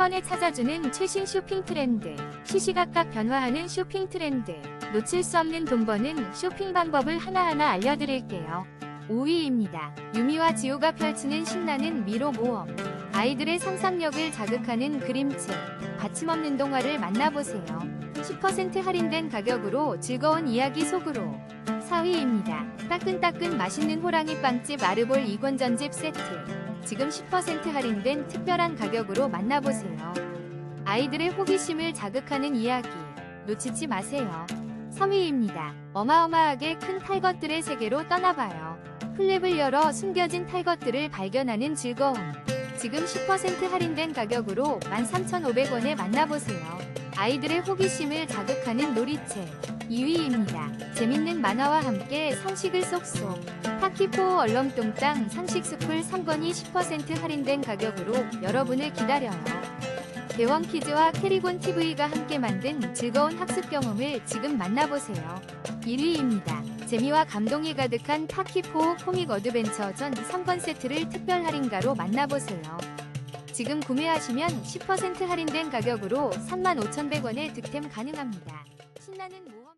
번에 찾아주는 최신 쇼핑 트렌드, 시시각각 변화하는 쇼핑 트렌드, 놓칠 수 없는 돈 버는 쇼핑 방법을 하나하나 알려드릴게요. 5위입니다. 유미와 지호가 펼치는 신나는 미로 모험. 아이들의 상상력을 자극하는 그림책, 받침없는 동화를 만나보세요. 10% 할인된 가격으로 즐거운 이야기 속으로. 4위입니다. 따끈따끈 맛있는 호랑이 빵집 아르볼 2권 전집 세트. 지금 10% 할인된 특별한 가격으로 만나보세요. 아이들의 호기심을 자극하는 이야기. 놓치지 마세요. 3위입니다. 어마어마하게 큰 탈것들의 세계로 떠나봐요. 플랩을 열어 숨겨진 탈것들을 발견하는 즐거움. 지금 10% 할인된 가격으로 13,500원에 만나보세요. 아이들의 호기심을 자극하는 놀이책. 2위입니다. 재밌는 만화와 함께 상식을 쏙쏙. 타키포 얼렁뚱땅 상식 스쿨 3권이 10% 할인된 가격으로 여러분을 기다려요. 대원 키즈와 캐리곤 TV가 함께 만든 즐거운 학습 경험을 지금 만나보세요. 1위입니다. 재미와 감동이 가득한 타키포 코믹 어드벤처 전 3권 세트를 특별 할인가로 만나보세요. 지금 구매하시면 10% 할인된 가격으로 35,100원에 득템 가능합니다. 신나는 모험